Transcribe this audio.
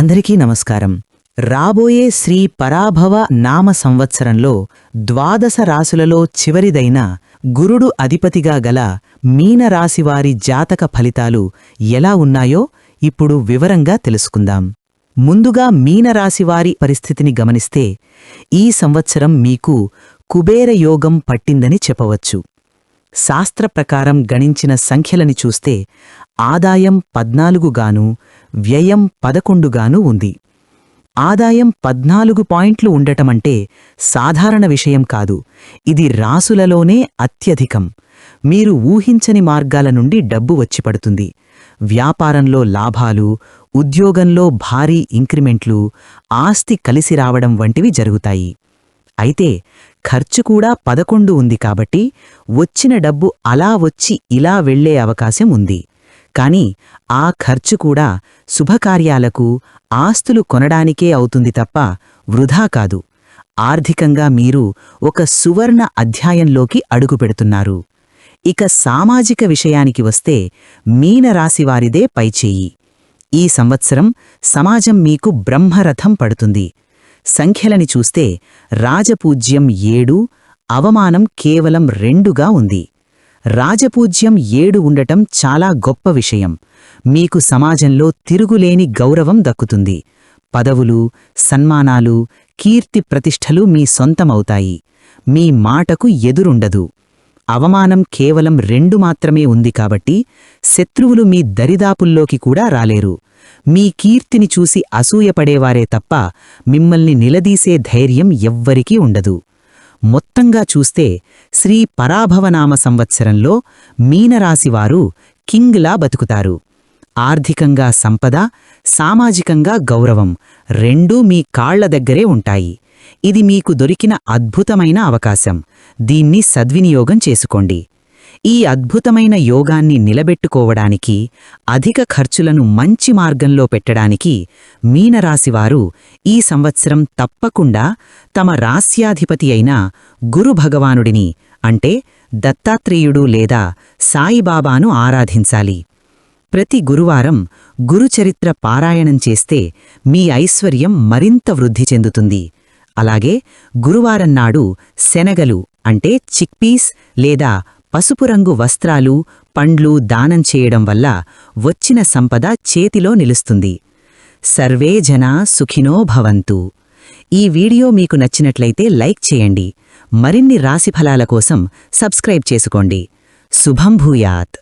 అందరికీ నమస్కారం. రాబోయే శ్రీ పరాభవ నామ సంవత్సరంలో ద్వాదశ రాసులలో చివరిదైన గురుడు అధిపతిగా గల మీనరాశివారి జాతక ఫలితాలు ఎలా ఉన్నాయో ఇప్పుడు వివరంగా తెలుసుకుందాం. ముందుగా మీనరాశివారి పరిస్థితిని గమనిస్తే ఈ సంవత్సరం మీకు కుబేర యోగం పట్టిందని చెప్పవచ్చు. శాస్త్ర ప్రకారం గణించిన సంఖ్యలని చూస్తే ఆదాయం పద్నాలుగుగాను వ్యయం పదకొండుగాను ఉంది. ఆదాయం పద్నాలుగు పాయింట్లు ఉండటమంటే సాధారణ విషయం కాదు. ఇది రాసులలోనే అత్యధికం. మీరు ఊహించని మార్గాల నుండి డబ్బు వచ్చిపడుతుంది వ్యాపారంలో లాభాలు ఉద్యోగంలో భారీ ఇంక్రిమెంట్లు ఆస్తి కలిసి రావడం వంటివి జరుగుతాయి. అయితే ఖర్చు కూడా పదకొండు ఉంది కాబట్టి వచ్చిన డబ్బు అలా వచ్చి ఇలా వెళ్ళే అవకాశం ఉంది. కాని ఆ ఖర్చు కూడా శుభకార్యాలకు ఆస్తులు కొనడానికే అవుతుంది తప్ప వృధా కాదు. ఆర్థికంగా మీరు ఒక సువర్ణ అధ్యాయంలోకి అడుగుపెడుతున్నారు ఇక సామాజిక విషయానికి వస్తే మీనరాశివారిదే పైచేయి. ఈ సంవత్సరం సమాజం మీకు బ్రహ్మరథం పడుతుంది. సంఖ్యలని చూస్తే రాజపూజ్యం ఏడు అవమానం కేవలం రెండుగా ఉంది. రాజపూజ్యం ఏడు ఉండటం చాలా గొప్ప విషయం. మీకు సమాజంలో తిరుగులేని గౌరవం దక్కుతుంది. పదవులు సన్మానాలు కీర్తి ప్రతిష్టలు మీ సొంతమవుతాయి. మీ మాటకు ఎదురుండదు. అవమానం కేవలం రెండు మాత్రమే ఉంది కాబట్టి శత్రువులు మీ దరిదాపుల్లోకి కూడా రాలేరు. మీ కీర్తిని చూసి అసూయపడేవారే తప్ప మిమ్మల్ని నిలదీసే ధైర్యం ఎవ్వరికీ ఉండదు. మొత్తంగా చూస్తే శ్రీ పరాభవనామ సంవత్సరంలో మీనరాశివారు కింగ్లా బతుకుతారు. ఆర్థికంగా సంపద సామాజికంగా గౌరవం రెండూ మీ కాళ్ళ దగ్గరే ఉంటాయి. ఇది మీకు దొరికిన అద్భుతమైన అవకాశం. దీన్ని సద్వినియోగం చేసుకోండి. ఈ అద్భుతమైన యోగాన్ని నిలబెట్టుకోవడానికి అధిక ఖర్చులను మంచి మార్గంలో పెట్టడానికి మీనరాశివారు ఈ సంవత్సరం తప్పకుండా తమ రాస్యాధిపతి అయిన గురుభగవానుడిని అంటే దత్తాత్రేయుడు లేదా సాయిబాబాను ఆరాధించాలి. ప్రతి గురువారం గురుచరిత్ర పారాయణం చేస్తే మీ ఐశ్వర్యం మరింత వృద్ధి చెందుతుంది. అలాగే గురువారం నాడు శనగలు అంటే చిక్పీస్ లేదా పసుపు రంగు వస్త్రాలు పండ్లు దానం చేయడం వల్ల వచ్చిన సంపద చేతిలో నిలుస్తుంది. సర్వే జనా సుఖినో భవంతు. ఈ వీడియో మీకు నచ్చినట్లయితే లైక్ చేయండి. మరిన్ని రాశిఫలాల కోసం సబ్స్క్రైబ్ చేసుకోండి. శుభం భూయాత్.